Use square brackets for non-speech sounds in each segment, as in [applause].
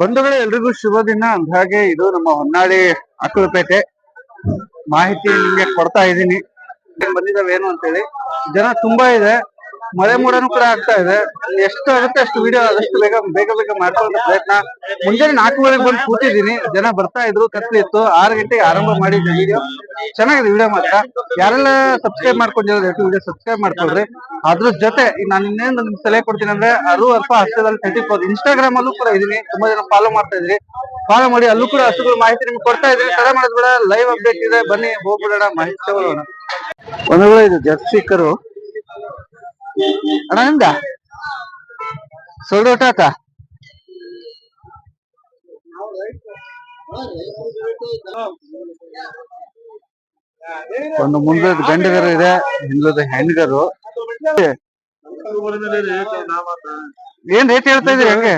ಬಂಧುಗಳೇ, ಎಲ್ರಿಗೂ ಶುಭ ದಿನ. ಹಾಗೆ ಇದು ನಮ್ಮ ಹೊನ್ನಾಳಿ ಅಕ್ಕಲಪೇಟೆ ಮಾಹಿತಿ ನಿಮ್ಗೆ ಕೊಡ್ತಾ ಇದ್ದೀನಿ. ಬಂದಿದಾವೆ ಏನು ಅಂತೇಳಿ. ಜನ ತುಂಬಾ ಇದೆ. ಮಳೆ ಮೂಡನು ಕೂಡ ಆಗ್ತಾ ಇದೆ. ಎಷ್ಟು ಆಗುತ್ತೆ ಅಷ್ಟು ವಿಡಿಯೋ ಆದಷ್ಟು ಬೇಗ ಬೇಗ ಬೇಗ ಮಾಡ್ಕೊಳ್ಳೋ ಪ್ರಯತ್ನ. ಮುಂಜಾನೆ ನಾಲ್ಕುವರೆಗೆ ಬಂದು ಕೂತಿದ್ದೀನಿ. ಜನ ಬರ್ತಾ ಇದ್ರು, ಕತ್ಲಿ ಇತ್ತು. ಆರು ಗಂಟೆಗೆ ಆರಂಭ ಮಾಡಿದ್ದೆ ವಿಡಿಯೋ ಚೆನ್ನಾಗಿದೆ ವಿಡಿಯೋ ಮಾತ್ರ. ಯಾರೆಲ್ಲ ಸಬ್ಸ್ಕ್ರೈಬ್ ಮಾಡ್ಕೊಂಡಿರೋ ಎಷ್ಟು ವಿಡಿಯೋ ಸಬ್ಸ್ಕ್ರೈಬ್ ಮಾಡ್ಕೊಳ್ರಿ. ಅದ್ರ ಜೊತೆ ನಾನು ಇನ್ನೇನು ನಿಮ್ಗೆ ಸಲಹೆ ಕೊಡ್ತೀನಿ ಅಂದ್ರೆ, ಅರು ಅರ್ಪ ಹಸ್ತದಲ್ಲಿ ತರ್ಟಿ ಫೋರ್ ಇನ್ಸ್ಟಾಗ್ರಾಮ್ ಅಲ್ಲೂ ಕೂಡ ಇದೀನಿ. ತುಂಬಾ ಜನ ಫಾಲೋ ಮಾಡ್ತಾ ಇದ್ರಿ. ಫಾಲೋ ಮಾಡಿ, ಅಲ್ಲೂ ಕೂಡ ಅಷ್ಟು ಮಾಹಿತಿ ನಿಮ್ಗೆ ಕೊಡ್ತಾ ಇದ್ದೀನಿ. ತಡ ಮಾಡೋದ್ ಬೇಡ. ಲೈವ್ ಅಪ್ಡೇಟ್ ಇದೆ. ಬನ್ನಿ, ಹೋಗ್ಬಿಡೋಣ. ಮಾಹಿತಿ ಒಂದು ವೇಳೆ ಇದು ಜರ್ಸಿ ಕರು ಅಣ್ಣ ನಿಮ್ದ ಸೊಳ್ಳೆ ಆತ ಒಂದು ಮುಂದೆ ಗಂಡಗರು ಇದೆ ಹಿಂದದ ಹೆಣ್ಗರು ಏನ್ ರೇಟ್ ಹೇಳ್ತಾ ಇದ್ರಿ ಹಂಗೆ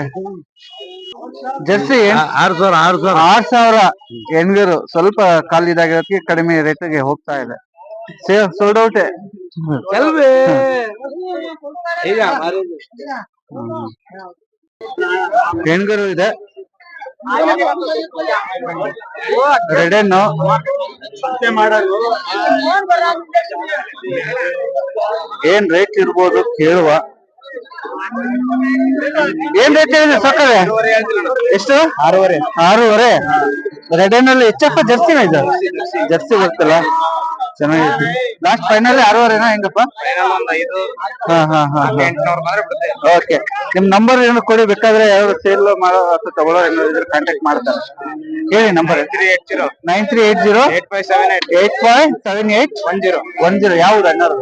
ಜರ್ಸಿ? ಆರು ಸಾವಿರ ಆರು ಸಾವಿರ. ಆರ್ ಸಾವಿರ. ಹೆಣ್ಗರು ಸ್ವಲ್ಪ ಕಾಲಿದಾಗಿರೋದಕ್ಕೆ ಕಡಿಮೆ ರೇಟ್ಗೆ ಹೋಗ್ತಾ ಇದೆ. Save sold out. ಚಲ್ವೇ ಈಗ ಹೆಣ್ಗರು ಇದೆ. ರೆಡ್ ಹೆಣ್ಣು ಏನ್ ರೇಟ್ ಇರ್ಬೋದು ಕೇಳುವ. ಏನ್ ರೇಟ್ ಹೇಳಿದ್ರೆ ಸಕ್ಕರೆ? ಎಷ್ಟು? ಆರೂವರೆ. ಆರೂವರೆ? ರೆಡ್ ಹೆಣ್ಣಲ್ಲಿ ಹೆಚ್ಚಪ್ಪ ಜರ್ಸಿನ ಇದು? ಜರ್ಸಿ ಬರ್ತಲ್ಲ. ಚೆನ್ನಾಗಿದೆ ಲಾಸ್ಟ್ ಫೈನಲ್ ಆರೂವರೆನಾ ಹೆಂಗಪ್ಪ? ಹಾ ಹಾ ಹಾ ಓಕೆ ನಿಮ್ ನಂಬರ್ ಏನು ಕೊಡಿ ಬೇಕಾದ್ರೆ ಯಾರು ಸೇಲ್ ಮಾಡೋ ಅಥವಾ ತಗೊಳ್ಳೋ ಏನಾದ್ರು ಇದ್ರೆ ಕಾಂಟ್ಯಾಕ್ಟ್ ಮಾಡ್ತಾರೆ. ಹೇಳಿ number nine three eight zero. Eight five seven eight. Eight five seven eight one zero one zero ಯಾವ್ದು ಅನ್ನೋದು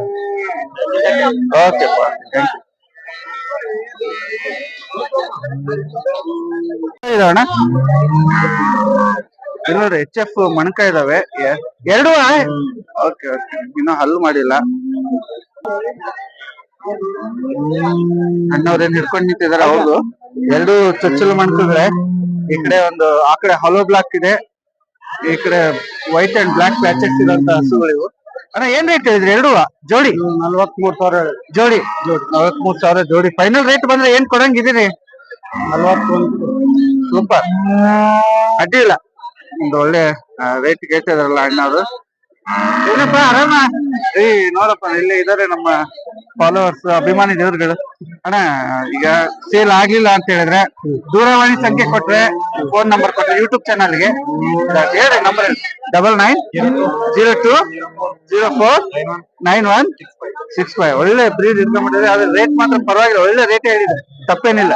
ಓಕೆ ಥ್ಯಾಂಕ್ ಯು ಇನ್ನೂರು ಎಚ್ ಎಫ್ ಮಣಕ ಇದಾವೆ. ಎರಡು ಓಕೆ ಓಕೆ. ಇನ್ನು ಹಲ್ಲು ಮಾಡಿಲ್ಲ. ಅಣ್ಣವ್ರೇನ್ ಹಿಡ್ಕೊಂಡ್ ನಿಂತಿದಾರೆ ಹೌದು ಎರಡು ಚೊಚ್ಚಲು ಮಣಕಗಳೇ ಈ ಕಡೆ ಒಂದು, ಆ ಕಡೆ ಹಲೋ ಬ್ಲಾಕ್ ಇದೆ. ಈ ಕಡೆ ವೈಟ್ ಅಂಡ್ ಬ್ಲಾಕ್ ಪ್ಯಾಚಸ್ ಇರೋಂತ ಹಸುಗಳಿವು. ಅಣ್ಣ ಏನ್ ರೇಟ್ ಹೇಳಿದ್ರಿ? ಎರಡು ಜೋಡಿ? ನಲ್ವತ್ ಮೂರ್ ಸಾವಿರ ಜೋಡಿ? ನಲವತ್ಮೂರ್ ಸಾವಿರ ಜೋಡಿ. ಫೈನಲ್ ರೇಟ್ ಬಂದ್ರೆ ಏನ್ ಕೊಡಂಗಿದ್ದೀರಿ ನಲ್ವತ್ತೊಂದು. ಸೂಪರ್ ಅಡ್ಡಿ ಇಲ್ಲ. ಒಂದು ಒಳ್ಳೆ ರೇಟ್ ಕೇಳ್ತಿದಾರಲ್ಲ ಅಣ್ಣವ್ರು ಏನಪ್ಪ ಆರಾಮ? ಏ ನೋಡಪ್ಪ ಇಲ್ಲೇ ಇದಾರೆ ನಮ್ಮ ಫಾಲೋವರ್ಸ್ ಅಭಿಮಾನಿ ದೇವ್ರುಗಳು. ಅಣ್ಣ, ಈಗ ಸೇಲ್ ಆಗ್ಲಿಲ್ಲ ಅಂತ ಹೇಳಿದ್ರೆ ದೂರವಾಣಿ ಸಂಖ್ಯೆ ಕೊಟ್ರೆ ಫೋನ್ ನಂಬರ್ ಕೊಟ್ರೆ ಯೂಟ್ಯೂಬ್ ಚಾನಲ್ಗೆ ಹೇಳಿ number double nine zero two zero four nine one six five ಒಳ್ಳೆ ಬ್ರೀಡ್ ಇಟ್ಕೊಂಡ್ಬಿಟ್ಟಿದೆ ಅದ್ರ ರೇಟ್ ಮಾತ್ರ ಪರವಾಗಿಲ್ಲ. ಒಳ್ಳೆ ರೇಟ್ ಹೇಳಿದೆ. ತಪ್ಪೇನಿಲ್ಲ.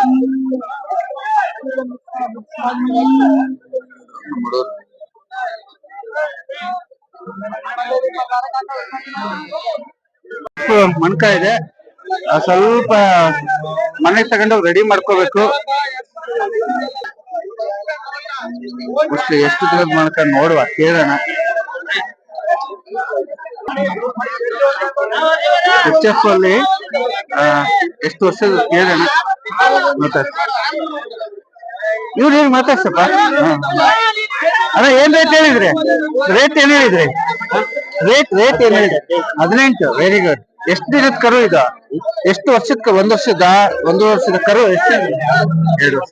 ಮಣ್ಕ ಇದೆ. ಸ್ವಲ್ಪ ಮನೆ ತಗೊಂಡು ರೆಡಿ ಮಾಡ್ಕೋಬೇಕು. ಎಷ್ಟು ದಿನದ ಮಣ್ಕ ನೋಡುವ, ಕೇಳೋಣ. ಎಚ್ ಎಫ್ ಅಲ್ಲಿ ಎಷ್ಟು ವರ್ಷದ ಕೇಳೋಣ. ಮಾತಾಡ್ತ ಇವ್ರು ಏನ್ ಮಾತಾಡ್ಸಪ್ಪ. ಅಣ್ಣ ಏನ್ ರೇಟ್ ಹೇಳಿದ್ರಿ? ರೇಟ್ ಏನ್ ಹೇಳಿದ್ರಿ? ರೇಟ್ ರೇಟ್ ಏನ್ ಹೇಳಿದ್ರಿ? ಹದಿನೆಂಟು ವೆರಿ ಗುಡ್ ಎಷ್ಟು ದಿನದ ಕರು ಇದು? ಎಷ್ಟು ವರ್ಷದ ಒಂದ್ ವರ್ಷದ, ಒಂದು ವರ್ಷದ ಕರು ಎಷ್ಟು? ಎರಡು ವರ್ಷ.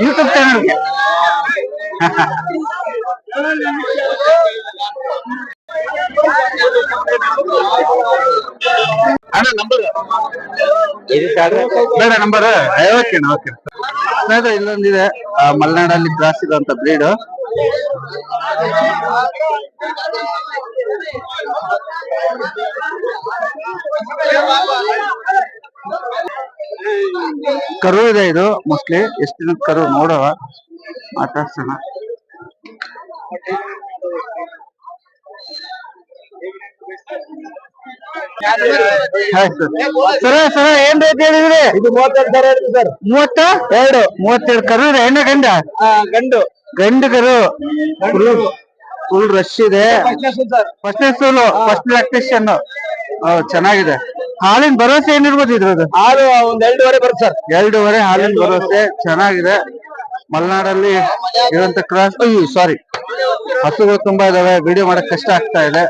ಯೂಟ್ಯೂಬ್ ಚಾನಲ್ಗೆ [laughs] ಅಣ್ಣ ನಂಬರ್ ಬೇಡ ನಂಬರ್ ಓಕೆ ಓಕೆ ಸ್ನೇಹಿತರೆ ಇಲ್ಲೊಂದಿದೆ ಮಲೆನಾಡಲ್ಲಿ ಕ್ರಾಸ್ ಇರುವಂತ ಬ್ರೀಡ್ ಕರು ಇದೆ ಇದು ಮೋಸ್ಟ್ಲಿ ಎಷ್ಟು ದಿನದ ಕರು ನೋಡವ ಮಾತಾಡ್ಸೋಣ. ಸರ್. ಸರ ಸರ ಏನ್ ರೇಟ್ ಹೇಳಿದ್ರಿ? ಇದು ಮೂವತ್ತೆರಡು ಸಾವಿರ ಸರ್. ಮೂವತ್ತ? ಎರಡು ಮೂವತ್ತೆರಡು. ಕರು ಇದೆ ಹೆಣ್ಣ ಗಂಡ? ಗಂಡು. ಗಂಡು. ಕರು ಫುಲ್ ರಶ್ ಇದೆ ಸರ್. ಫಸ್ಟ್ನೇ ಸೋಲು ಫಸ್ಟ್ ಚೆನ್ನಾಗಿದೆ. ಹಾಲಿನ ಭರವಸೆ ಏನಿರ್ಬೋದು ಇದ್ರದ್ದು? ಹಾಲು ಒಂದ್ ಎರಡೂವರೆ ಬರುತ್ತೆ ಸರ್. ಎರಡೂವರೆ ಹಾಲಿನ ಭರವಸೆ ಚೆನ್ನಾಗಿದೆ. ಮಲೆನಾಡಲ್ಲಿ ಇರುವಂತ ಕ್ರಾಸ್ ಸಾರಿ ಹಸುಗಳು ತುಂಬಾ ಇದಾವೆ ವಿಡಿಯೋ ಮಾಡಕ್ ಕಷ್ಟ ಆಗ್ತಾ ಇದೆ.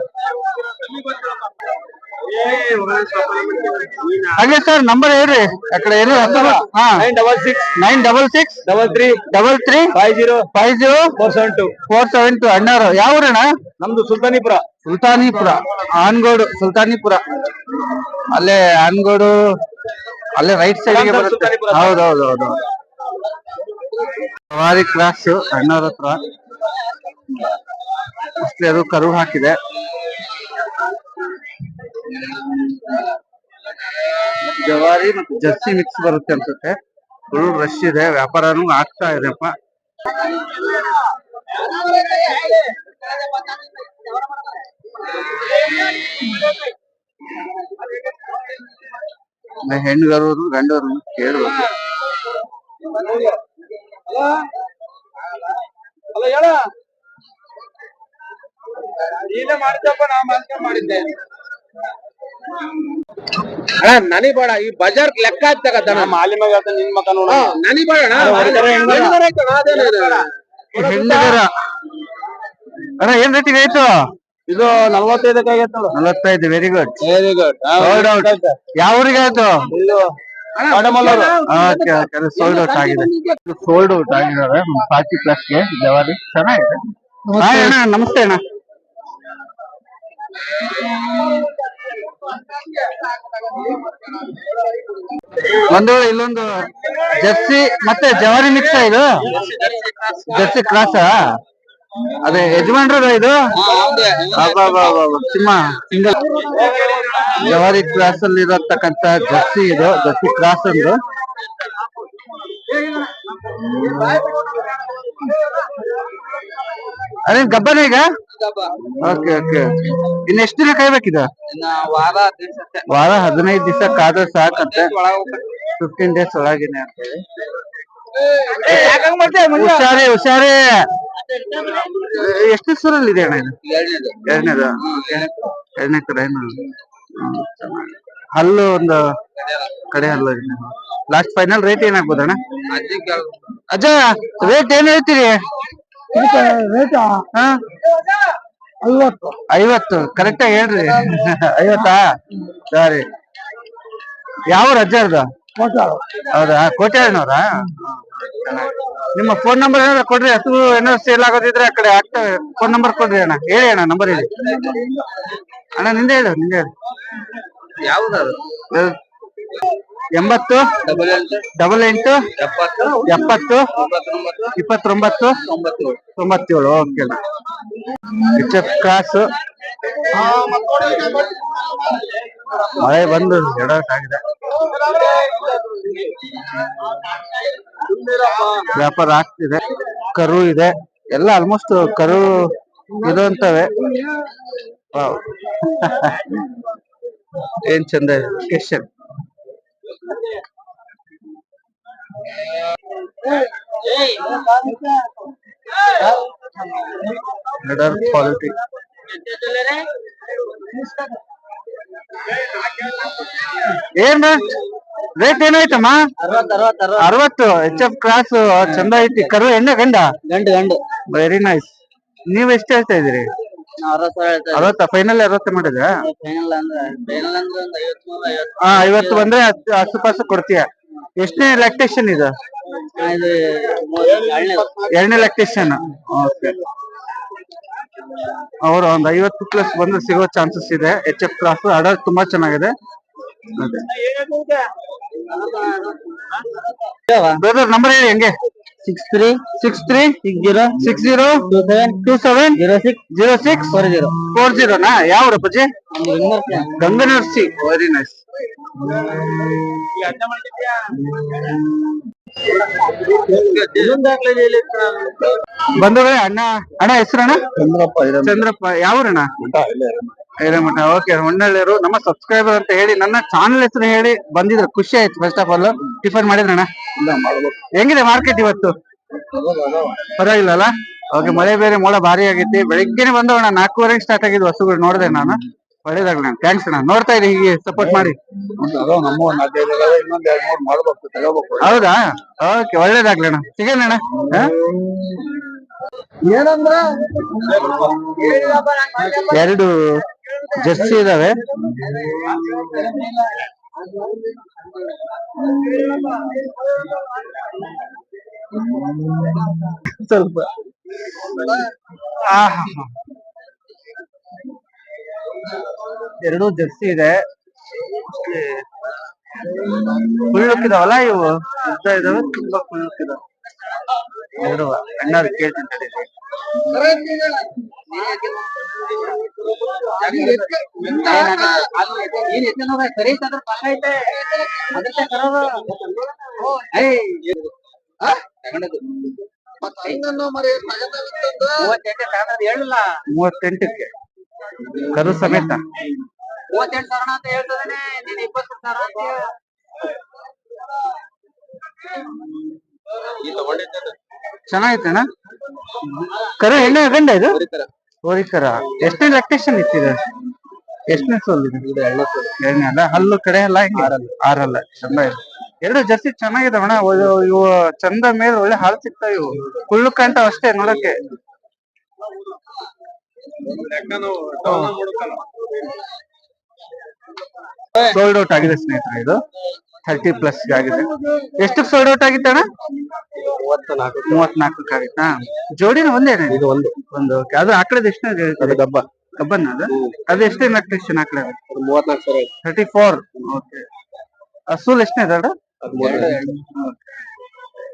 ಹಾಗೆ ಸರ್ ನಂಬರ್ ಹೇಳ್ರಿ. ಆ ಕಡೆ ಏನು ಹಾ. Nine double six nine double six double three double three five zero five zero four seven two four seven two ಅಣ್ಣಾರು ಯಾವ ಊರಣ್ಣ? ನಮ್ದು ಸುಲ್ತಾನಿಪುರ. ಸುಲ್ತಾನಿಪುರ. ಆನ್ಗೋಡು ಸುಲ್ತಾನಿಪುರ. ಅಲ್ಲೇ ಆನ್ಗೋಡು ಅಲ್ಲೇ ರೈಟ್ ಸೈಡ್ಗೆ ಬರುತ್ತೆ. ಹೌದೌದು ಹೌದು ಸವಾರಿ ಕ್ರಾಸ್ ಅಣ್ಣವ್ರ ಹತ್ರ. ಅಷ್ಟೇ ಅದು ಕರು ಹಾಕಿದೆ. ಜವಾರಿ ಮತ್ತು ಜರ್ಸಿ ಮಿಕ್ಸ್ ಬರುತ್ತೆ ಅನ್ಸುತ್ತೆ. ಫುಲ್ ರಶ್ ಇದೆ, ವ್ಯಾಪಾರನು ಆಗ್ತಾ ಇದೆಪ್ಪ ಅಪ್ಪ. ಗಂಡರು ಕೇಳ್ಬೇಕು. ನೀನೇ ಮಾಡಿದ್ದಪ್ಪ ನಾ ಮಾಡಿದ್ದೆ. ನನಿ ಬೇಡ ಈ ಬಜಾರ್ ಲೆಕ್ಕ ತಗತ್ತ ಮಾಲಿ ಮಗ ನಿನ್ ಮಕ ನೋಡ. ನನಿ ಬೇಡ ಅಣ್ಣ. ಏನ್ ಆಯ್ತು? ಇದು ನಲ್ವತ್ತೈದಕ್ಕೆ ಆಗೈತೆ ನೋಡು. ನಲವತ್ತೈದು very good very good sold out ಯಾವ ಊರಿಗೆ ಆಯ್ತು? ಸೋಲ್ಡ್ ಔಟ್ ಆಗಿದೆ. ಸೋಲ್ಡ್ ಔಟ್ ಆಗಿದ್ದಾರೆ ಪಾರ್ಟಿ ಪ್ಲಸ್ಗೆ ಜವಾರಿ. ಚೆನ್ನಾಗಿದೆ. ಅಣ್ಣ ನಮಸ್ತೆ ಅಣ್ಣ. ಒಂದು ಇಲ್ಲೊಂದು ಜರ್ಸಿ ಮತ್ತೆ ಜವಾರಿ ಮಿಕ್ಸ್ ಇದು? ಜರ್ಸಿ ಕ್ರಾಸ್ ಅದೇ ಯಜಮಾನ್ರದ ಇದು? ಸಿಂಗಲ್ ಜವಾರಿ ಕ್ರಾಸ್ ಅಲ್ಲಿ ಇರತಕ್ಕಂತ ಜರ್ಸಿ ಇದು, ಜರ್ಸಿ ಕ್ರಾಸ್ ಒಂದು. ಅದೇನ್ ಗಬ್ಬನ ಈಗ? Okay okay. ಇನ್ ಎಷ್ಟು ದಿನ ಕಾಯ್ಬೇಕಿದ? ವಾರ ಹದಿನೈದು ದಿವಸ. ಕಾದ್ರೆ ಸಾಕಂತೆ. ಫಿಫ್ಟೀನ್ ಡೇಸ್ ಒಳಗಿನ. ಅಂತ ಹೇಳಿ ಹುಷಾರಿ ಹುಷಾರಿ. ಎಷ್ಟು ಸೂರಲ್ಲಿ ಇದೆ ಅಣ್ಣ ಎರಡನೇದು. ಎರಡನೇ ಕಡೆ ಹಲ್ಲು ಒಂದು ಕಡೆ ಹಲ್ಲು. ಲಾಸ್ಟ್ ಫೈನಲ್ ರೇಟ್ ಏನ್ ಅಣ್ಣ ಅಜ್ಜ ರೇಟ್ ಏನ್ ಹೇಳ್ತೀರಿ? ಐವತ್ತು. ಕರೆಕ್ಟಾಗಿ ಕರೆಕ್ಟ್ ಆಗಿ ಹೇಳ್ರಿ. ಐವತ್ತಾ? ಸರಿ. ಯಾವ ಅಜ್ಜರ್ದು ಹೌದಾ? ಕೋಟ್ಯಾಳನವ್ರಾ ನಿಮ್ಮ ಫೋನ್ ನಂಬರ್ ಏನಾದ್ರು ಕೊಡ್ರಿ? ಹಸು ಏನಾದ್ರು ಸೇಲ್ ಆಗೋದಿದ್ರೆ ಆ ಕಡೆ ಆಗ್ತವೆ ಫೋನ್ ನಂಬರ್ ಕೊಡ್ರಿ ಅಣ್ಣ. ಹೇಳಿ ಅಣ್ಣ ನಂಬರ್ ಹೇಳಿ. ಅಣ್ಣ ನಿಂದೆ ಹೇಳು ನಿಂದೆ ಹೇಳು. ಯಾವ್ದು ಎಂಬತ್ತು? ಡಬಲ್ ಎಂಟು? ಡಬಲ್ ಎಂಟು? ಎಪ್ಪತ್ತು? ಇಪ್ಪತ್ತೊಂಬತ್ತು? ತೊಂಬತ್ತು ತೊಂಬತ್ತೇಳು. ಓಕೆ ಅಣ್ಣ ಎಚ್ ಎಫ್ ಕ್ರಾಸ್ ಮಳೆ ಬಂದು ಎಡಕ್ಕಾಗಿದೆ ವ್ಯಾಪಾರ ಆಗ್ತಿದೆ ಕರು ಇದೆ. ಎಲ್ಲ ಆಲ್ಮೋಸ್ಟ್ ಕರು ಇರುವಂತವೆ. [laughs] ಏನ್ ಚಂದ ಇದೆ ಲೆಡರ್ ಕ್ವಾಲಿಟಿ ಏನ್? ರೇಟ್ ಏನಾಯ್ತಮ್ಮ? ಅರವತ್ತು. ಎಚ್ ಎಫ್ ಕ್ರಾಸ್ ಚಂದ ಐತಿ. ಕರು ಎಣ್ಣೆ ಗಂಡ? ಗಂಡು ಗಂಡು. ವೆರಿ ನೈಸ್ ನೀವ್ ಎಷ್ಟು ಹೇಳ್ತಾ ಇದೀರಿ ಅರವತ್ತು ಫೈನಲ್ ಅರವತ್ತು? ಒಂದು ಐವತ್ತು ಬಂದ್ರೆ ಹತ್ತು ಹತ್ತು ಪಾಸು ಕೊಡ್ತೀಯ. ಎಷ್ಟನೇ ಲ್ಯಾಕ್ಟೇಷನ್ ಇದು? ಎರಡನೇ ಲ್ಯಾಕ್ಟೇಷನ್ ಓಕೆ ಅವರು ಒಂದ್ ಐವತ್ತು ಪ್ಲಸ್ ಬಂದ್ರೆ ಸಿಗೋ ಚಾನ್ಸಸ್ ಇದೆ. ಎಚ್ ಎಫ್ ಕ್ರಾಸ್ ಆರ್ಡರ್ ತುಂಬಾ ಚೆನ್ನಾಗಿದೆ. ಬ್ರದರ್ ನಂಬರ್ ಹೇಳಿ ಹೆಂಗೆ? Six three six three six zero six zero two seven two seven zero six zero six four zero four ಜೀರೋನಾ ಯಾವ ರಪ್ಪಾಜಿ ಗಂಗನರ್ಸಿ. ವೆರಿ ನೈಸ್ ಬಂದವ್ರೆ ಅಣ್ಣ? ಅಣ್ಣ ಹೆಸರಣ್ಣ? ಚಂದ್ರಪ್ಪ ಚಂದ್ರಪ್ಪ. ಯಾವ್ರಣ್ಣ? ಹಿರೇಮಠ. ಓಕೆ ಹೊನ್ನಳ್ಳಿಯರು ನಮ್ಮ ಸಬ್ಸ್ಕ್ರೈಬರ್ ಅಂತ ಹೇಳಿ ನನ್ನ ಚಾನಲ್ ಹೆಸರು ಹೇಳಿ ಬಂದಿದ್ರು. ಖುಷಿ ಆಯ್ತು ಫಸ್ಟ್ ಆಫ್ ಆಲ್ ಟಿಫನ್ ಮಾಡಿದ್ರಣ್ಣ? ಹೆಂಗಿದೆ ಮಾರ್ಕೆಟ್ ಇವತ್ತು? ಪರವಾಗಿಲ್ಲಲ್ಲ ಓಕೆ ಮಳೆ ಬೇರೆ ಮೋಡ ಭಾರಿ ಆಗೈತಿ. ಬೆಳಿಗ್ಗೆನೆ ಬಂದವಣ್ಣ. ನಾಲ್ಕೂವರೆಗೆ ಸ್ಟಾರ್ಟ್ ಆಗಿದ್ವಿ ಹಸುಗಳು ನೋಡಿದೆ ನಾನು. ಒಳ್ಳೇದಾಗ್ಲಿ ಅಣ್ಣ ಥ್ಯಾಂಕ್ಸ್ ಅಣ್ಣ. ನೋಡ್ತಾ ಇದ್ದೀನಿ ಹೀಗೆ ಸಪೋರ್ಟ್ ಮಾಡಿ. ನಮ್ಮ ಒಂದ್ ನಾಲ್ಕೈದು ಇನ್ನೊಂದ್ ಎರಡ್ ಮೂರ್ ಮಾಡ್ಬೇಕು ತಗೋಬೇಕು. ಹೌದಾ? ಓಕೆ ಒಳ್ಳೇದಾಗ್ಲಿ ಅಣ್ಣ. ಸಿಗೋಣ ಅಣ್ಣ. ಹಾ? ಏನಂದ್ರ? ಎರಡು ಜರ್ಸಿ ಇದಾವೆ. ಸ್ವಲ್ಪ. ಆಹಾ. ಎರಡು ಜರ್ಸಿ ಇದೆ. ಕುಳ್ಳುಕ್ಕಿದಾವಲ್ಲ ಇವು? ಉದ್ದ ಇದಾವೆ, ತುಂಬಾ ಕುಳ್ಳುಕ್ಕಿದಾವ ಎರಡು ಅಣ್ಣಾರು ಕೇಳ್ತೀನಿ. ಮೂವತ್ತೆಂಟಕ್ಕೆ. ಕರು ಸಮೇತ. ಮೂವತ್ತೆಂಟು ಸಾವಿರ ಅಂತ ಹೇಳ್ತದೇನೆ ನೀನ್ ಇಪ್ಪತ್ತು ಸಾವಿರ ಅಂತ ಚೆನ್ನಾಗೈತಣ್ಣ ಕರೆ ಎಣ್ಣೆ ಗಂಡ ಇದು? ಹೋರಿಕರ. ಎಷ್ಟನೇ ಲ್ಯಾಕ್ಟೇಷನ್ ಇತ್ತಿದೆ ಎಷ್ಟನೇ ಸೋಲ್ ಇದು? ಎರಡನೇ ಅಲ್ಲ? ಹಲ್ಲು ಕಡೆ ಅಲ್ಲ ಹಿಂಗೆ? ಆರಲ್ಲ. ಚಂದ ಇದೆ. ಎರಡು ಜರ್ಸಿ ಅಣ್ಣ ಇವು ಚಂದ ಮೇಲೆ ಒಳ್ಳೆ ಹಾಲು ಸಿಗ್ತಾವ ಇವು. ಕುಳ್ಳು ಕಂಟ ಅಷ್ಟೇ ನೋಡಕ್ಕೆ. ಸೋಲ್ಡ್ ಔಟ್ ಆಗಿದೆ ಸ್ನೇಹಿತರೆ ಇದು. ಥರ್ಟಿ ಪ್ಲಸ್ ಆಗಿದೆ. ಎಷ್ಟು ಸೋಲ್ಡ್ ಔಟ್ ಆಗಿತ್ತು ಅಣ್ಣ? ಮೂವತ್ನಾಲ್ಕಕ್ಕೆ ಆಗಿತ್ತಾ? ಜೋಡಿನ ಒಂದೇ ಇದು ಒಂದು. ಒಂದು okay. ಅದು ಆಕಳದ ಎಷ್ಟು ಅದು ಗಬ್ಬ ಗಬ್ಬನ ಅದು? ಅದು ಎಷ್ಟು ಲ್ಯಾಕ್ಟೇಷನ್ ಆಕಳ ಮೂವತ್ನಾಲ್ಕು ಸಾವಿರ ಥರ್ಟಿ ಫೋರ್ ಓಕೆ ಅಸೂಲ್ ಎಷ್ಟನೇ ಅದ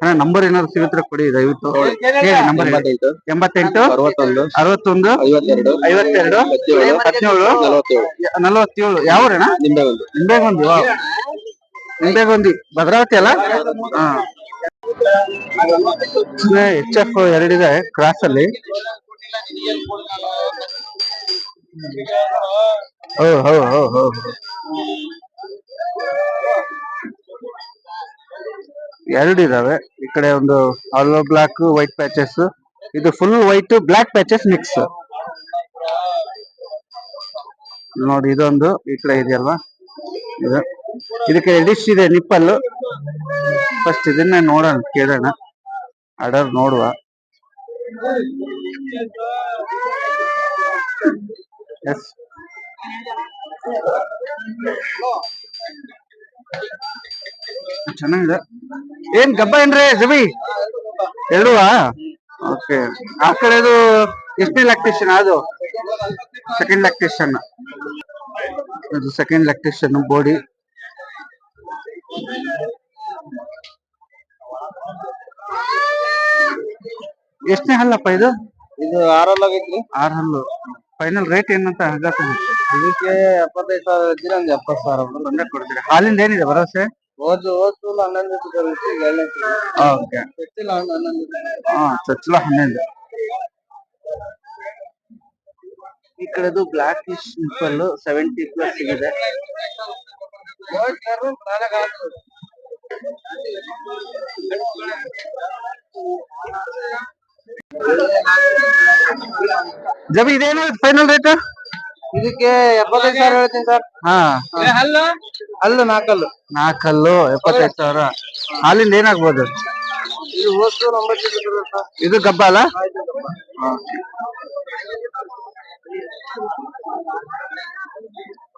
ಅಣ್ಣ ನಂಬರ್ ಏನಾದ್ರು ಸಿಗುತ್ತೆ ಕೊಡಿ ದಯವಿಟ್ಟು. ಹೇಳಿ ನಂಬರ್ ಎಂಬತ್ತೆಂಟು ಅರವತ್ತೊಂದು ಅರವತ್ತೊಂದು ಐವತ್ತೆರಡು ಐವತ್ತೆರಡು ಹದಿನೇಳು ನಲವತ್ತೇಳು. ಯಾವ ಊರಣ್ಣ ನಿಂಬೆ ನಿಂಬೆಗೊಂದು ನಿಂಬೆಗೊಂದಿ ನಿಂಬೆಗೊಂದಿ. ಭದ್ರಾವತಿ ಅಲ್ಲ? ಹಾ. ಎಚ್ ಎಫ್ ಎರಡಿದೆ ಕ್ರಾಸ್ ಅಲ್ಲಿ ಹೋ ಹೋ ಹೋ ಹೋ ಎರಡು ಇದಾವೆ. ಈ ಕಡೆ ಒಂದು ಆಲೋ ಬ್ಲಾಕ್ ವೈಟ್ ಪ್ಯಾಚಸ್ ಇದು full white black patches mix ನೋಡಿ, ಇದೊಂದು ಈ ಕಡೆ ಇದೆಯಲ್ವಾ? ಇದು. ಇದಕ್ಕೆ ಡಿಶ್ ಇದೆ ನಿಪ್ಪಲ್ಲು ಫಸ್ಟ್ ಇದನ್ನ ನೋಡೋಣ, ಕೇಳೋಣ. ಆರ್ಡರ್ ನೋಡುವ. ಎಸ್ ಚೆನ್ನಾಗಿದೆ. ಏನ್ ಗಬ್ಬ ಏನ್ರಿ ಜಬಿ ಎರಡುವಾ ಓಕೆ. ಆ ಕಡೆದು ಎಷ್ಟನೇ ಲ್ಯಾಕ್ಟೇಷನ್ ಅದು? ಸೆಕೆಂಡ್ ಲ್ಯಾಕ್ಟೇಷನ್ ಇದು ಸೆಕೆಂಡ್ ಲ್ಯಾಕ್ಟೇಷನ್ ಬಾಡಿ ಎಷ್ಟನೇ ಹಲ್ಲಪ್ಪ ಇದು? ಇದು ಆರಲ್ಲಿ ಆಗೈತ್ರಿ ಆರ್ ಹಲ್ಲು ಫೈನಲ್ ರೇಟ್ ಏನಂತ ಹಂಗಾತ ಇದಕ್ಕೆ ಎಪ್ಪತ್ತೈದು ಸಾವಿರ ಎಪ್ಪತ್ತು ಸಾವಿರ ಕೊಡ್ತೀರಿ? ಹಾಲಿಂದ ಏನಿದೆ ಭರವಸೆ? ಹೋದ್ ಹೋದ್ ಸೂಲ್ ಹನ್ನೊಂದು ಲೀಟರ್ ಬರುತ್ತೆ ಈಗ ಎರಡನೇ ಸೂಲ್ ಓಕೆ ಗೊತ್ತಿಲ್ಲ ಹಣ್ಣು ಹನ್ನೊಂದು ಲೀಟರ್ ಹಾ ಚಚ್ಚಲ ಹನ್ನೊಂದು ಈ ಕಡೆದು blackish nipple seventy plus ಸಿಗಿದೆ ಜಬಿ ಇದೇನು ಫೈನಲ್ ರೇಟ್ ಇದಕ್ಕೆ ಎಪ್ಪತ್ತೈದು ಸಾವಿರ ಹೇಳ್ತೀನಿ ಸರ್. ಹಾ. ನಾಲ್ಕಲ್ಲು ನಾಲ್ಕಲ್ಲು ಎಪ್ಪತ್ತೈದು ಸಾವಿರ. ಹಾಲಿಂದ ಏನಾಗ್ಬೋದು? ಇದು ಹೋದ್ ಸೂಲ್ ಒಂಬತ್ತು ಲೀಟರ್ ಬರುತ್ತೆ ಇದು ಗಬ್ಬ ಅಲ್ಲ?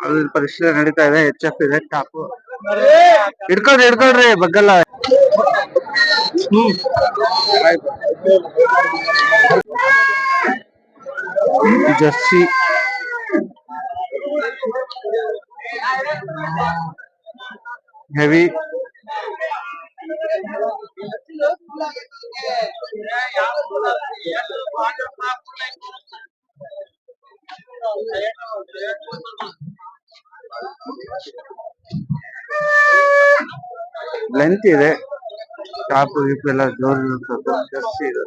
ಅಲ್ಲಿ ಪರಿಶೀಲನೆ ನಡೀತಾ ಇದೆ. ಎಚ್ ಎಫ್ ಇದೆ ಟಾಪ್. ಹಿಡ್ಕೊಳ್ರಿ ಹಿಡ್ಕೊಳ್ರಿ ಬಗ್ಗಲ್ಲ. ಹ್ಮ್. ಜರ್ಸಿ. ಹೆವಿ ಲೆಂತ್ ಇದೆ. ಟಾಪ್ ಗೀಪ್ ಎಲ್ಲ ಜೋರ್ ಜರ್ಸಿ ಇದೆ.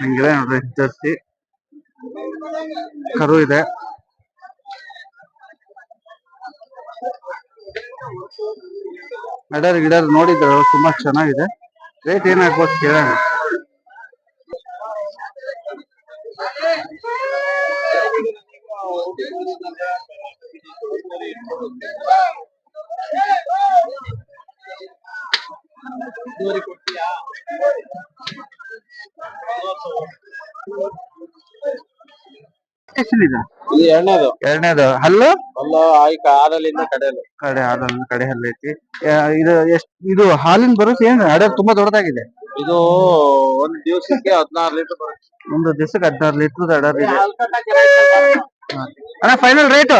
ಹಂಗಿದೆ ನೋಡ್ರಿ ಜರ್ಸಿ ಕರು ಇದೆ. ಅಡರ್ ಗಿಡರ್ ನೋಡಿದ್ರು ತುಂಬಾ ಚೆನ್ನಾಗಿದೆ. ರೇಟ್ ಏನ್ ಏನಾಗ್ಬೋದು ಕೇಳೋಣ. ಎಷ್ಟಿದೆ ಇದು? ಎರಡನೇದು. ಎರಡನೇದು. ಹಲ್ಲು? ಅಲ್ಲ ಆಯ್ಕ ಕಡೆಯಲ್ಲಿ. ಕಡೆ ಹಾಲಲ್ಲಿ ಕಡೆ ಹಲ್ಲು ಐತಿ ಆ, ಇದು ಎಷ್ಟ್ ಇದು ಹಾಲಿನ ಬರುತ್ತೆ ಏನ್? ಅಡ ತುಂಬಾ ದೊಡ್ಡದಾಗಿದೆ. ಇದು ಒಂದ್ ದಿವಸಕ್ಕೆ ಹದಿನಾರು ಲೀಟರ್ ಬರುತ್ತೆ. ಒಂದು ದಿವಸಕ್ಕೆ ಹದಿನಾರು ಲೀಟರ್ ಅಡರ್ ಇದೆ. ಅಣ್ಣ ಫೈನಲ್ ರೇಟ್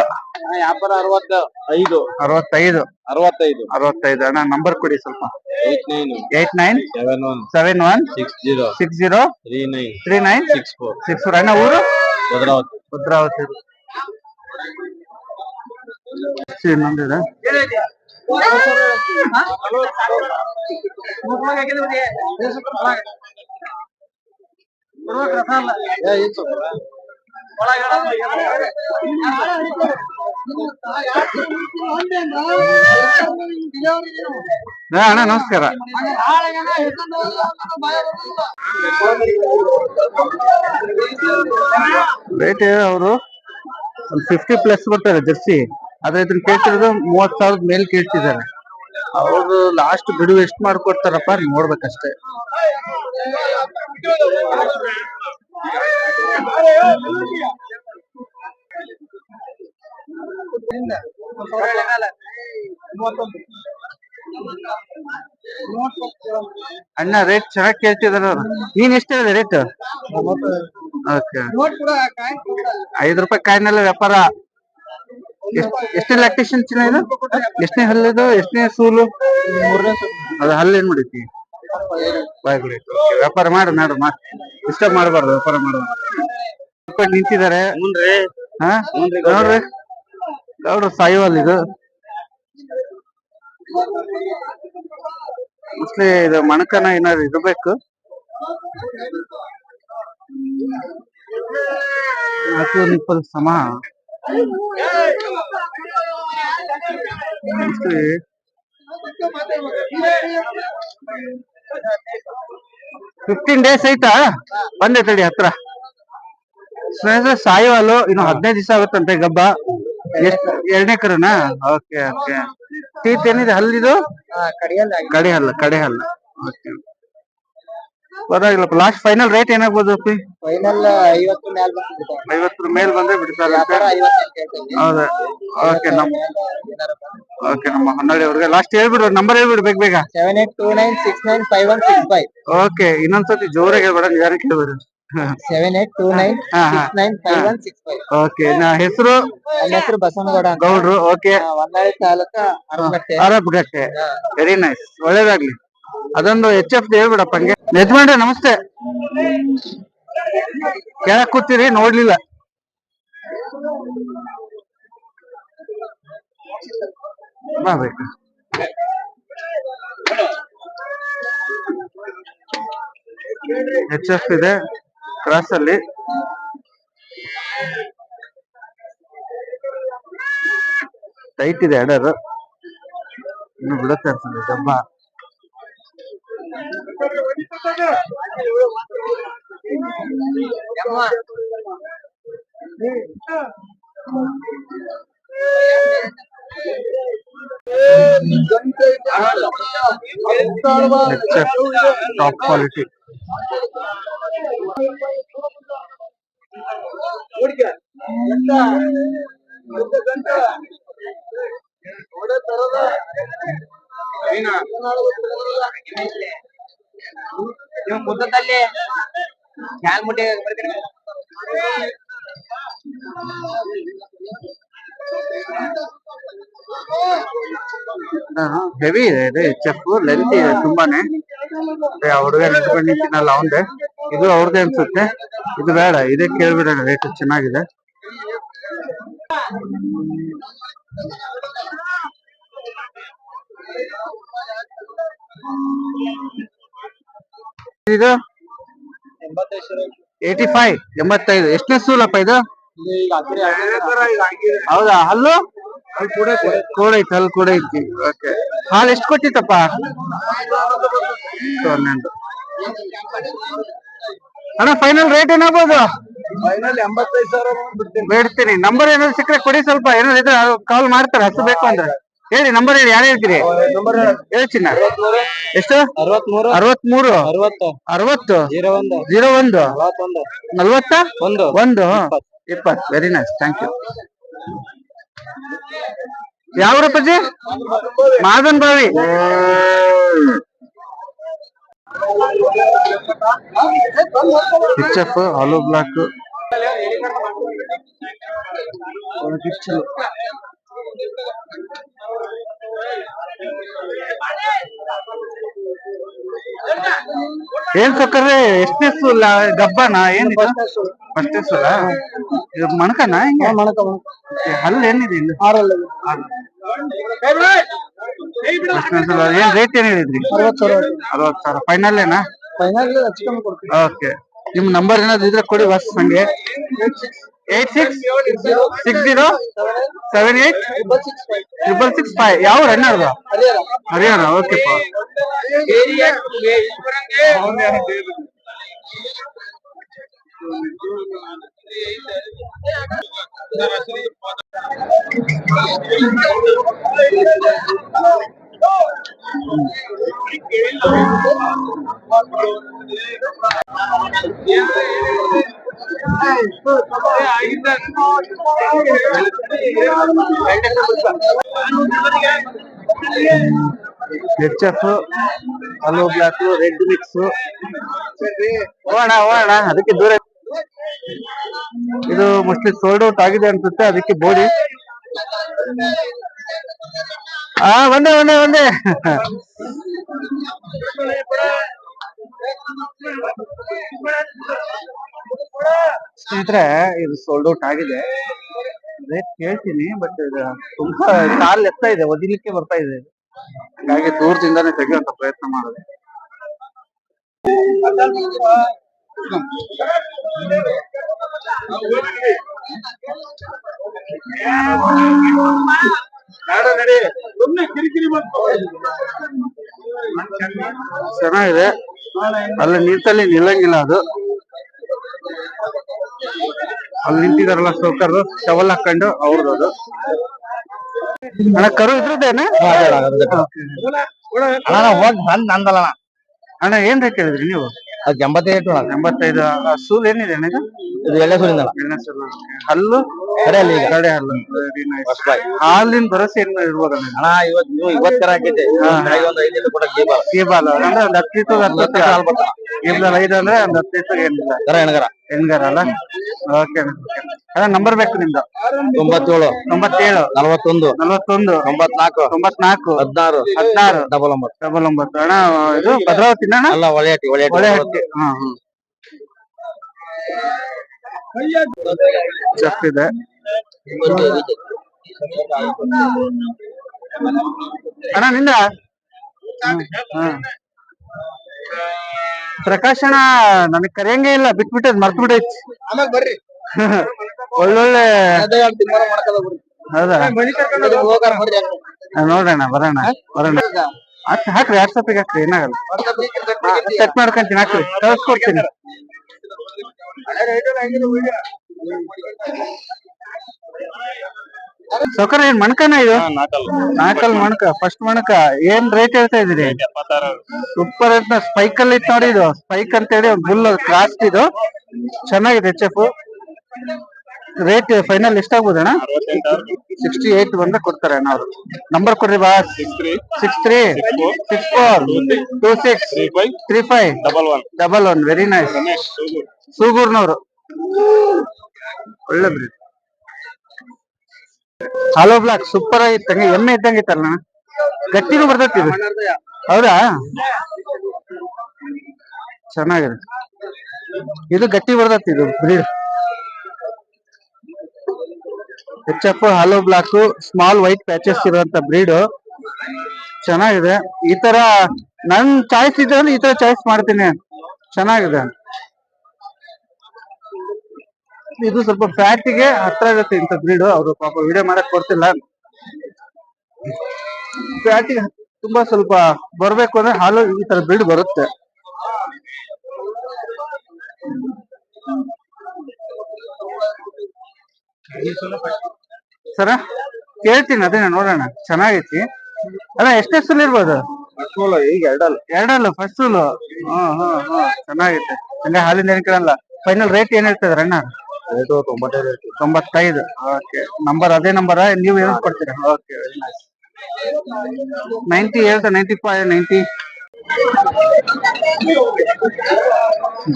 ವ್ಯಾಪಾರ ಅರವತ್ತ ಐದು. ಅರವತ್ತೈದು. ಅರವತ್ತೈದು. ಅರವತ್ತೈದು. ಅಣ್ಣ ನಂಬರ್ ಕೊಡಿ ಸ್ವಲ್ಪ. Eight nine. Eight nine? Seven one. Seven one? Six zero. Six zero? Three nine. Three nine? Six four. Six four. ಅಣ್ಣ ಊರು? ಭದ್ರಾವತಿ ಭದ್ರಾವತಿ ಇನ್ನೊಂದಿದೆ ಹಾ, ಅಣ್ಣ, ನಮಸ್ಕಾರ. ರೇಟ್ ಅವರು ಒಂದು ಫಿಫ್ಟಿ ಪ್ಲಸ್ ಬರ್ತಾರೆ ಜರ್ಸಿ. ಆದ್ರೆ ಇದನ್ನ ಕೇಳ್ತಿರೋದು ಮೂವತ್ ಸಾವಿರದ ಮೇಲೆ ಕೇಳ್ತಿದ್ದಾರೆ. ಅವರು ಲಾಸ್ಟ್ ಬಿಡುವು ಎಷ್ಟು ಮಾಡ್ಕೊಡ್ತಾರಪ್ಪ ನೋಡ್ಬೇಕಷ್ಟೇ. ಅಣ್ಣ ರೇಟ್ ಚೆನ್ನಾಗಿ ಕೇಳ್ತಿದಾರ ಅವ್ರು. ನೀನ್ ಎಷ್ಟು ಹೇಳಿದೆ ರೇಟ್ ಐದ್ ಐದು ರೂಪಾಯಿ ಕಾಯಿನೆಲ್ಲ ವ್ಯಾಪಾರ. ಎಷ್ಟ್- ಎಷ್ಟನೇ ಲ್ಯಾಕ್ಟೇಷನ್ ಚಿನ್ನ ಇದು? ಎಷ್ಟನೇ ಹಲ್ಲಿದು ಎಷ್ಟನೇ ಸೂಲು? ಅದು ಹಲ್ಲು ಏನ್ ಮಾಡೈತಿ ವ್ಯಾಪಾರ ಮಾಡು ಮಾಡು ಮಾಡು. ಡಿಸ್ಟರ್ಬ್ ಮಾಡಬಾರ್ದು ವ್ಯಾಪಾರ ಮಾಡಬಾರ್ದು. ನಿಂತಿದ್ದಾರೆ. ಹಾ? ನೋಡ್ರಿ. ಗೌಡ್ರು ಸಾಯುವಲ್ ಇದು. ಮೋಸ್ಟ್ಲಿ ಇದು ಮಣಕನ ಏನಾದ್ರು ಇರಬೇಕು ಇಪ್ಪತ್ತು ಸಮ. ಫಿಫ್ಟೀನ್ ಡೇಸ್ ಐತಾ ಬಂದೆ ತಡಿ ಹತ್ರ. ಸ್ನೇಹಿತರೆ ಸಾಯಿವಾಲು ಇನ್ನು ಹದಿನೈದು ದಿವಸ ಆಗುತ್ತಂತೆ ಗಬ್ಬ. ಎರಡನೇ ಕರನಾ? ಓಕೆ ಓಕೆ ಟೀತ್ ಏನಿದೆ? ಹಲ್ಲಿದು ಕಡೆ ಹಲ್ಲ ಕಡೆ ಹಲ್ಲ ಪರವಾಗಿಲ್ಲಪ್ಪ. ಲಾಸ್ಟ್ ಫೈನಲ್ ರೇಟ್ ಏನಾಗ್ಬೋದು ಅಪ್ಪಿ? ಫೈನಲ್ ಐವತ್ತು ಮೇಲೆ ಐವತ್ತರ ಮೇಲ್ ಬಂದ್ರೆ ಬಿಡ್ತಾರೆ ಹೌದಾ. ಓಕೆ ನಮ್ಮ ಓಕೆ ನಮ್ಮ ಹೊನ್ನಾಳಿ ಅವ್ರಿಗೆ. ಲಾಸ್ಟ್ ಹೇಳ್ಬಿಡು ನಂಬರ್ ಹೇಳ್ಬಿಡು ಬೇಗ ಬೇಗ. Seven eight two nine six nine five one six five okay ಇನ್ನೊಂದ್ಸತಿ ಜೋರಾಗಿ ಹೇಳ್ಬೇಡ ನಿಧಾನಕ್ಕೆ ಹೇಳ್ಬೇಡ. Seven eight two nine. Six nine five one six five okay ನಾ ಹೆಸರು? ನನ್ನ ಹೆಸರು ಬಸವನಗೌಡ ಅಂತ. ಗೌಡ್ರು okay Honnali taluka Arabatte Arabagatte very nice ಒಳ್ಳೇದಾಗ್ಲಿ. ಅದೊಂದು ಎಚ್ ಎಫ್ ಹೇಳ್ಬಿಡಪ್ಪ ಹಂಗೆ. ಯಜಮಾನ್ರೆ ನಮಸ್ತೆ. ಕೇಳಕ್ ಕೂತೀರಿ ನೋಡ್ಲಿಲ್ಲ. ಬರ್ಬೇಕು ಎಚ್ ಎಫ್ ಇದೆ. ಕ್ರಾಸ್ ಅಲ್ಲಿ ಟೈಟ್ ಇದೆ ಎಡರ್ ಇನ್ನು ಬಿಡುತ್ತೆ ಅನ್ಸುತ್ತೆ ಡಬ್ಬ ಟಾಪ್ ಕ್ವಾಲಿಟಿ ನೀವು ಮುದ್ದದಲ್ಲಿ. ಕ್ಯಾನ್ ಮುಟ್ಟಿ ಬರ್ತೀನಿ ಹೆವಿ ಇದೆ ಇದು ಎಫ್ ಲೆಂತ್ ಇದೆ ತುಂಬಾನೇ. ಅದೇ ಆ ಹುಡುಗ ನಿಂತ್ಕೊಂಡು ನಿಂತಿನಲ್ಲ ಅವಂದೆ. ಇದು ಅವ್ರದೇ ಅನ್ಸುತ್ತೆ. ಇದು ಬೇಡ ಇದೇ ಕೇಳ್ಬಿಡೋಣ ರೇಟ್ ಚೆನ್ನಾಗಿದೆ. ಇದು? ಏಟಿ ಫೈವ್ ಎಂಬತ್ತೈದು. ಎಷ್ಟನೇ ಸೂಲಪ್ಪ ಇದು? ಹೌದಾ? ಹಲ್ಲು? ಕೂಡ ಐತಿ ಹಲ್ಲು ಕೂಡ ಐತಿ ಹಾಲು ಎಷ್ಟು ಕೊಟ್ಟಿತ್ತಪ್ಪ? ಅಣ್ಣ ಫೈನಲ್ ರೇಟ್ ಏನಾಗ್ಬೋದು? ಬಿಡ್ತೀನಿ. ನಂಬರ್ ಏನಾದ್ರು ಸಿಕ್ಕರೆ ಕೊಡಿ ಸ್ವಲ್ಪ. ಏನಾದ್ರು ಇದ್ರೆ ಕಾಲ್ ಮಾಡ್ತಾರೆ. ಹಸು ಬೇಕು ಅಂದ್ರೆ. ಹೇಳಿ ನಂಬರ್ ಹೇಳಿ. ಯಾರು ಹೇಳ್ತೀರಿ? ಹೇಳ್ತೀನಿ? ಎಷ್ಟು? ಅರವತ್ಮೂರು. ಅರವತ್ತು. ಅರವತ್ತು. ಜೀರೋ ಒಂದು. ಜೀರೋ ಒಂದು. ನಲವತ್ತೊಂದು ನಲ್ವತ್ತ? ಒಂದು. ಒಂದು. ಇಪ್ಪತ್ತು ವೆರಿ ನೈಸ್ ಥ್ಯಾಂಕ್ ಯು ಯಾವ ರೂಪಾಯಿ ಮಾದನ್ ಬಾವಿ ಎಚ್ ಎಫ್ ಆಲೂ ಬ್ಲಾಕ್ ಏನ್ ಸಕ್ಕರೆ? ಎಷ್ಟನೇ ಸುಲ್ಲ ಗಬ್ಬನ ಏನ್ ಅಷ್ಟೇ ಸುಲ ಇದು ಮಣಕನ ಹಿಂಗೆ? ಹಲ್ಲು ಏನಿದೆ ಇಲ್ಲಿ? ಏನ್ ರೇಟ್ ಏನ್ ಹೇಳಿದ್ರಿ? ಅರವತ್ತು ಸಾವಿರ. ಫೈನಲ್ ಏನಾ? ಓಕೆ ನಿಮ್ ನಂಬರ್ ಏನಾದ್ರು ಇದ್ರೆ ಕೊಡಿ ಬಸ್ ಹಂಗೆ. Eight six six zero seven eight triple six five ಯಾವ ರನ್ನರ್ದು Haryana okay H F hello black red mix ಹೋಗೋಣ ಹೋಗೋಣ, ಅದಕ್ಕೆ ದೂರ. ಇದು ಮೋಸ್ಟ್ಲಿ ಸೋಲ್ಡ್ ಔಟ್ ಆಗಿದೆ ಅನ್ಸುತ್ತೆ, ಅದಕ್ಕೆ ಬೋಡಿ. ಹಾ ಒಂದೇ ಒಂದೇ ಒಂದೇ. ಸ್ನೇಹಿತರೆ ಇದು ಸೋಲ್ಡ್ ಔಟ್ ಆಗಿದೆ. ರೇಟ್ ಕೇಳ್ತೀನಿ ಬಟ್ ಇದು ತುಂಬಾ ಕಾಲ್ ಎತ್ತಾ ಇದೆ ಒದಿಲಿಕ್ಕೆ ಬರ್ತಾ ಇದೆ. ಹಾಗಾಗಿ ದೂರದಿಂದಾನೇ ತೆಗೆಯುವಂತ ಪ್ರಯತ್ನ ಮಾಡೋದು. ಚೆನ್ನಾಗಿದೆ. ಅಲ್ಲಿ ನಿಂತಲ್ಲಿ ನಿಲ್ಲಂಗಿಲ್ಲ ಅದು. ಅಲ್ಲಿ ನಿಂತಿದಾರಲ್ಲ ಸೌಕರ್ ಟವಲ್ ಹಾಕೊಂಡು ಅವ್ರದ್ದು ಅದು. ಅಣ್ಣ ಕರು ಇದ್ರದ್ದೇನೆ ಅಣ್ಣ? ಹೋಗ್ ಬಂದ್ ನಂದಲ್ಲ ಅಣ್ಣ. ಏನ್ ರೇಟ್ ಹೇಳಿದ್ರಿ ನೀವು? ಅದ್ ಎಂಬತ್ತೈದು ಅಣ್ಣ ಎಂಬತ್ತೈದು ಆ, ಸೂಲ್ ಏನಿದೆ ಅಣ್ಣ ಇದು ಇದು ಎಳ್ಳೆ ಸೂಲಿಂದ ಎಣ್ಣೆ ಸೂಲು. ಹಲ್ಲು? ಕಡೆ ಅಲ್ಲಿ ಈಗ. ಕಡೆ ಹಲ್ಲು. Very nice. ಹಾಲಿನ ಭರವಸೆ ಏನು ಇರ್ಬೋದಣ್ಣ ಅಣ್ಣ? ಇವತ್ತು ನೀವು ಇವತ್ತರ ಹಾಕಿದ್ದೆ. ಬೆಳಗ್ಗೆ ಒಂದ್ ಐದು ಲೀಟರ್ ಈ ಬಾಲ. ಅಂದ್ರೆ ಒಂದ್ ಹತ್ತು ಲೀಟರ್ ಹತ್ತು ಹತ್ತು ಹಾಲು ಐದು ಅಂದ್ರೆ ಒಂದ್ ಹತ್ತು ಲೀಟರ್ ಏನಿಲ್ಲ. ಕರ ಹೆಣ್ಗರ. ಹೆಣ್ಗಾರ ಅಲ್ಲ ಓಕೆ ಅಣ್ಣ ನಂಬರ್ ಬೇಕು ನಿಮ್ದು ತೊಂಬತ್ತೇಳು. ತೊಂಬತ್ತೇಳು. ನಲವತ್ತೊಂದು. ನಲವತ್ತೊಂದು. ತೊಂಬತ್ನಾಲ್ಕು. ತೊಂಬತ್ನಾಲ್ಕು. ಹದಿನಾರು. ಹದಿನಾರು. ಡಬಲ್ ಒಂಬತ್ತು. ಡಬಲ್ ಒಂಬತ್ತು. ಅಣ್ಣ ಇದು ಭದ್ರಾವತಿ ಅಣ್ಣ? ಅಲ್ಲ ಒಳ್ಳೆಯಟಿ ಒಳ್ಳೆ ಒಳ್ಳೆಯಟಿ ಹಟ್ಟಿ ಹಾ ಹ್ಮ್. ಇದೆ. ಅಣ್ಣ ನಿಂದ? ಹಾ. ಪ್ರಕಾಶ್ ಅಣ್ಣ ನನಗ್ ಕರೆಯಂಗೆ ಇಲ್ಲ ಬಿಟ್ಬಿಟ್ಟದ್ ಮರ್ತ್ ಬಿಟ್ಟೈತಿ ಬರ್ರಿ. ಒಳ್ಳೊಳ್ಳೆ ಹೌದಾ? ಹೋಗಾರ. ಬರ್ರಿ ನೋಡೋಣ ಬರೋಣ ಬರೋಣ. ಅಷ್ಟ್ ಹಾಕ್ರಿ ವಾಟ್ಸಪ್ಪಿಗೆ ಹಾಕ್ರಿ ಏನಾಗಲ್ಲ. ಚೆಕ್ ಮಾಡ್ಕೊಂತೀನಿ ಹಾಕ್ರಿ ಕಳ್ಸ್ಕೊಡ್ತೀನಿ. ಸೌಕರ ಏನ್ ಮಣಕನ ಇದು? ನಾಲ್ಕಲ್ ಮಣಕ ಫಸ್ಟ್ ಮಣಕ. ಏನ್ ರೇಟ್ ಹೇಳ್ತಾ ಇದೀರಿ ಸೂಪರ್ ಅಂತ ಸ್ಪೈಕ್ ಅಲ್ಲಿ ಇತ್ತು ನೋಡಿ ಇದು. ಸ್ಪೈಕ್ ಅಂತ ಹೇಳಿ ಫುಲ್ ಕ್ರಾಸ್ಟ್ ಇದು. ಚೆನ್ನಾಗಿದೆ ಎಚ್ ಎಫ್ ರೇಟ್ ಫೈನಲ್ ಎಷ್ಟಾಗ್ಬೋದಣ್ಣ ಸಿಕ್ಸ್ಟಿ ಏಟ್ ಬಂದ್ರೆ ಕೊಡ್ತಾರೆ ಅಣ್ಣ ಅವರು. ನಂಬರ್ ಕೊಡ್ರಿ ಬಾ six three six four two six three five double one double one very nice ಸೂಗೂರ್ನವ್ರು. ಒಳ್ಳೆ ಬ್ರೀಡ್ ಹಾಲೋ ಬ್ಲಾಕ್ ಸೂಪರ್ ಆಗಿತ್ತಂಗೆ ಎಮ್ಮೆ ಇದ್ದಂಗೆ ಇತ್ತಲ್ಲ ಗಟ್ಟಿನೂ ಬರ್ತೈತಿ ಹೌದಾ? ಚೆನ್ನಾಗಿದೆ. ಇದು ಗಟ್ಟಿ ಬರ್ತೈತಿ ಇದು ಬ್ರೀಡ್ ಎಚ್ ಎಫ್ ಹಾಲೋ ಬ್ಲಾಕ್ ಸ್ಮಾಲ್ ವೈಟ್ ಪ್ಯಾಚಸ್ ಇರುವಂತ ಬ್ರೀಡ್ ಚೆನ್ನಾಗಿದೆ. ಈ ತರ, ನನ್ ಚಾಯ್ಸ್ ಇದ್ರೆ ಈ ತರ ಚಾಯ್ಸ್ ಮಾಡ್ತೀನಿ. ಚೆನ್ನಾಗಿದೆ. ಇದು ಸ್ವಲ್ಪ ಫ್ಯಾಟಿಗೆ ಹತ್ರ ಇರುತ್ತೆ ಇಂತ ಬ್ರೀಡ್ ಅವರು ಪಾಪ ವಿಡಿಯೋ ಮಾಡಕ್ ಕೊಡ್ತಿಲ್ಲ. ಫ್ಯಾಟಿಗೆ ತುಂಬಾ ಸ್ವಲ್ಪ ಬರ್ಬೇಕು ಅಂದ್ರೆ ಹಾಲು ಈ ತರ ಬ್ರೀಡ್ ಬರುತ್ತೆ. ಸರ ಕೇಳ್ತೀನಿ ಅದೇನ ನೋಡೋಣ. ಚೆನ್ನಾಗೈತಿ. ಅಲ್ಲ ಎಷ್ಟೇ ಸುಲ್ ಇರ್ಬೋದು? ಈಗ ಎರಡಲ್ಲ. ಎರಡಲ್ಲ ಫಸ್ಟ್ ಹ್ಮ್ ಹ್ಮ್ ಹ್ಮ್ ಚೆನ್ನಾಗೈತೆ. ಹಂಗ ಹಾಲಿಂದ ಏನ್ ಕೇಳಲ್ಲ. ಫೈನಲ್ ರೇಟ್ ಏನ್ ಇರ್ತದ ಅಣ್ಣ? ರೇಟು ತೊಂಬತ್ತೈದು ತೊಂಬತ್ತೈದು, ಓಕೆ. ನಂಬರ್ ಅದೇ ನಂಬರ್ ನೀವು ಏನು ಕೊಡ್ತೀರಾ? ಓಕೆ ವೆರಿ ನೈಸ್ ನೈಂಟಿ ಹೇಳ್ತಾ ninety five ninety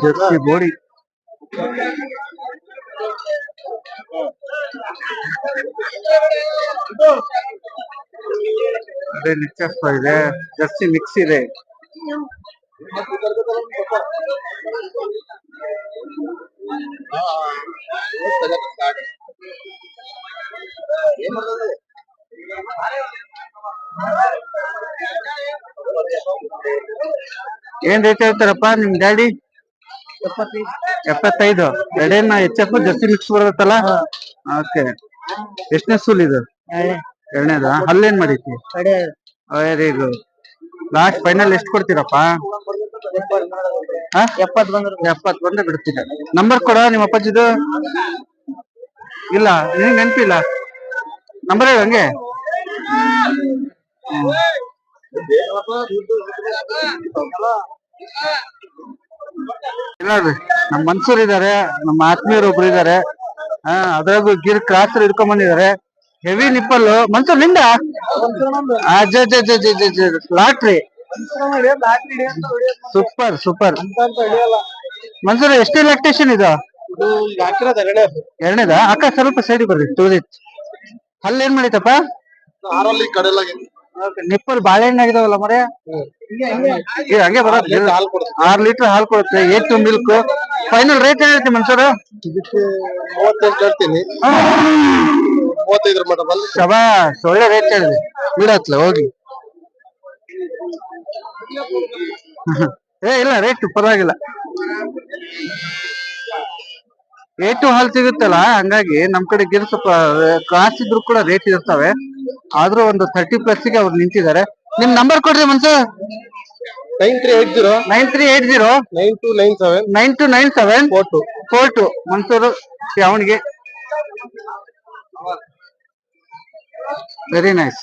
jersey body ಅದೇ ನಿಚ್ಚಪ್ಪ ಇದೆ. ಜರ್ಸಿ ಮಿಕ್ಸ್ ಇದೆ. ಏನ್ ರೇಟ್ ಹೇಳ್ತಾರಪ್ಪ ನಿಮ್ ಡ್ಯಾಡಿ? ಎಪ್ಪತ್ತೈದು. ಎಡೆ ಎಚ್ ಎಫ್ ಜರ್ಸಿ ಮಿಕ್ಸ್ ಬರುತ್ತಲ್ಲ? ಓಕೆ ಎಷ್ಟನೇ ಸೂಲ್ ಇದು? ಎರಡನೇದ? ಅಲ್ಲೇನ್ ಮಾಡೈತಿ ವೆರಿ ಗುಡ್ ಲಾಸ್ಟ್ ಫೈನಲ್ ಎಷ್ಟು ಕೊಡ್ತೀರಪ್ಪ? ಎಪ್ಪತ್ ಬಂದ್ರೆ ಎಪ್ಪತ್ ಬಂದ್ರೆ ಬಿಡ್ತೀರ? ನಂಬರ್ ಕೊಡ ನಿಮ್ಮ ಅಪ್ಪಾಜಿದು? ಇಲ್ಲ ನಿನ್ ನೆನಪಿಲ್ಲ? ನಂಬರ್ ಹೇಳು ಹಂಗೆ. ಇಲ್ಲ ನಮ್ ಮನ್ಸೂರ್ ಇದಾರೆ ನಮ್ಮ ಆತ್ಮೀಯರು ಒಬ್ರು ಇದಾರೆ. ಹಾ ಅದ್ರಾಗು ಗಿರ್ ಕ್ರಾಸ್ ಹಿಡ್ಕೊಂಡ್ ಬಂದಿದ್ದಾರೆ. ಹೆವಿ ನಿಪ್ಪಲ್ ಮನ್ಸೂರ್ನಿಂದ? ಲಾಟ್ರಿ. Super super. ಮನ್ಸೂರ್ ಎಷ್ಟು ಲ್ಯಾಕ್ಟೇಷನ್ ಇದು? ಎರಡನೇದ? ಅಕ್ಕ ಸ್ವಲ್ಪ ಸೈಡ್ ಬರ್ರಿ ತುಳಿತ್ ಅಲ್ಲಿ ಏನ್ ಮಾಡಿತಪ್ಪ ನಿಪ್ಪಲ್ ಬಾಳೆಹಣ್ಣು ಆಗಿದಾವಲ್ಲ ಮರೆ? ಹಂಗೆ ಬರ ಆರ್ ಲೀಟರ್ ಹಾಲು ಕೊಡುತ್ತೆ ಏಟ್ ಮಿಲ್ಕ್ ಫೈನಲ್ ರೇಟ್ ಏನೈತಿ ಮನ್ಸೂರ್? ಮೂವತ್ತೆಂಟು ಹೇಳ್ತೀನಿ. ಮೂವತ್ತೈದರ ಮಟ ಬಂದು ಒಳ್ಳೆ ರೇಟ್ ಹೇಳಿದೆ ಬಿಡತ್ಲ ಹೋಗಿ. ಏ ಇಲ್ಲ ರೇಟ್ ಪರವಾಗಿಲ್ಲ. ರೇಟು ಹಾಲು ಸಿಗುತ್ತಲ್ಲ ಹಂಗಾಗಿ ನಮ್ ಕಡೆ ಗಿರ್ ಸ್ವಲ್ಪ ಕ್ರಾಸ್ ಇದ್ರು ಕೂಡ ರೇಟ್ ಇರ್ತವೆ. ಆದ್ರೂ ಒಂದು ಥರ್ಟಿ ಪ್ಲಸ್ಗೆ ಅವ್ರು ನಿಂತಿದ್ದಾರೆ. ನಿಮ್ ನಂಬರ್ ಕೊಡ್ರಿ ಮನ್ಸ. Nine three eight zero nine three eight zero nine two nine seven nine two nine seven four two four two Mansur ಅವನಿಗೆ ವೆರಿ ನೈಸ್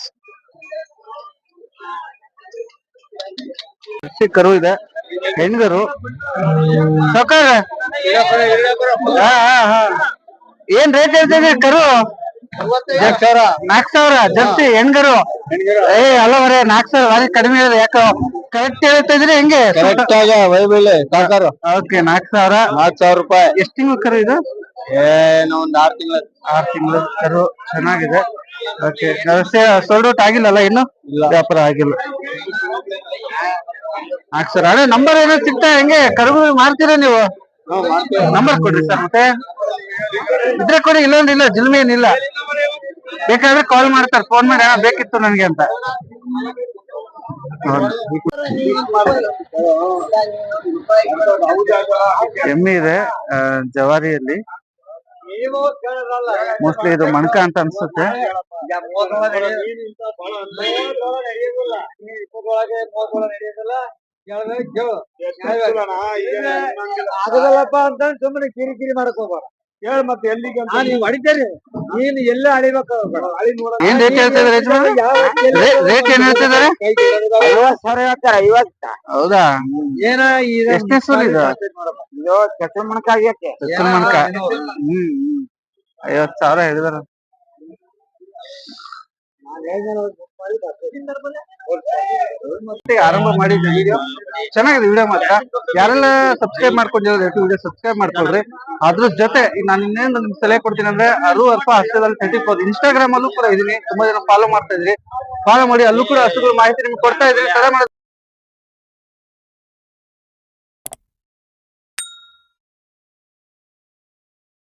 ಕರು ಇದೆ ಹೆಣ್ಗರು. ಏನ್ ರೇಟ್ ಹೇಳ್ತಿದ್ರಿ ಕರು? ನಾಕ್ ಸಾವಿರ. ಜರ್ಸಿ ಹೆಣ್ಗರು. ಏ ಅಲ್ಲ ಬರೇ ನಾಲ್ಕ್ ಸಾವಿರ ಬಾರಿ ಕಡಿಮೆ ಇದೆ ಯಾಕೋ ಕರೆಕ್ಟ್ ಹೇಳ್ತಾ ಇದ್ರಿ ಹೆಂಗೆ? ಕರೆಕ್ಟ್ ಆಗ ವೈಬಳ್ಳಿ ಸಾಕಾರ ಓಕೆ ನಾಲ್ಕ್ ಸಾವಿರ. ನಾಲ್ಕು ಸಾವಿರ ರೂಪಾಯಿ. ಎಷ್ಟು ತಿಂಗಳು ಕರು ಇದು? ಏನು ಒಂದ್ ಆರು ತಿಂಗಳ ಆರ್ ತಿಂಗಳು ಕರು ಚೆನ್ನಾಗಿದೆ. ಓಕೆ ಸೋಲ್ಡ್ ಔಟ್ ಆಗಿಲ್ಲಲ್ಲ ಇನ್ನು? ವ್ಯಾಪಾರ ಆಗಿಲ್ಲ. ಹಾಕ್ ಸರ್ ಅದೇ ನಂಬರ್ ಏನೋ ಸಿಗ್ತಾ ಹೆಂಗೆ? ಕರು ಮಾಡ್ತೀರಾ ನೀವು? ನಂಬರ್ ಕೊಡ್ರಿ ಸರ್ ಮತ್ತೆ? ಇದ್ರೆ ಕೊಡಿ ಇಲ್ಲೊಂದು ಇಲ್ಲ ಜಿಲ್ಮೆ ಏನಿಲ್ಲ. ಬೇಕಾದ್ರೆ ಕಾಲ್ ಮಾಡ್ತಾರೆ ಫೋನ್ ಮಾಡಿ "ಅಣ್ಣ, ಬೇಕಿತ್ತು ನನಗೆ ಅಂತ. ಎಮ್ಮೆ ಇದೆ ಜವಾರಿಯಲ್ಲಿ. ಮೋಸ್ಟ್ಲಿ ಇದು ಮಣಕ ಅಂತ ಅನ್ಸುತ್ತೆ. ಆಗದಲ್ಲಪ್ಪ ಅಂತ ಸುಮ್ಮನೆ ಕಿರಿ ಕಿರಿ ಮಾಡಕ್ ಹೋಗ್ಬೇಡ. ಹೇಳ ಮತ್ತೆ ಎಲ್ಲಿಗೆ ಅಂತ. ನೀವ್ ಹೊಡಿತೇರಿ ನೀನ್ ಎಲ್ಲ ಅಳಿಬೇಕು? ಅಳಿ ನೋಡ ಏನ್ ರೇಟ್ ಹೇಳ್ತಾ ಇದಾರೆ ಯಜಮಾನ್ರೆ? ರೇಟ್ ಏನ್ ಹೇಳ್ತಿದ್ದಾರೆ? ಐವತ್ ಸಾವಿರ ಹೇಳ್ತಾರ ಐವತ್ತ. ಹೌದಾ? ಏನ ಎಷ್ಟನೇ ಸೂಲ್ ಇದು? ಇದು ಚಕ್ರ ಮಣಕ ಆಗೈತೆ ಚಕ್ರ ಮಣಕ. ಹ್ಮ್ ಹ್ಮ್. ಐವತ್ ಸಾವಿರ ಹೇಳಿದಾರ. ಆರಂಭ ಮಾಡಿದ್ದೆ ವಿಡಿಯೋ ಚೆನ್ನಾಗಿದೆ ವಿಡಿಯೋ ಮಾತ್ರ. ಯಾರೆಲ್ಲ ಸಬ್ಸ್ಕ್ರೈಬ್ ಮಾಡ್ಕೊಂಡಿರೋ ವಿಡಿಯೋ ಸಬ್ಸ್ಕ್ರೈಬ್ ಮಾಡ್ಕೊಳ್ರಿ. ಅದ್ರ ಜೊತೆ ನಾನು ಇನ್ನೇನು ನಿಮ್ಗೆ ಸಲಹೆ ಕೊಡ್ತೀನಿ ಅಂದ್ರೆ ಅರು ಅರ್ಪ ಹಸ್ತದಲ್ಲಿ ತರ್ಟಿ ಇನ್ಸ್ಟಾಗ್ರಾಮ್ ಅಲ್ಲೂ ಕೂಡ ಇದೀನಿ. ತುಂಬಾ ಜನ ಫಾಲೋ ಮಾಡ್ತಾ ಇದ್ರಿ. ಫಾಲೋ ಮಾಡಿ, ಅಲ್ಲೂ ಕೂಡ ಹಸುಗಳ ಮಾಹಿತಿ ನಿಮ್ಗೆ ಕೊಡ್ತಾ ಇದ್ದೀನಿ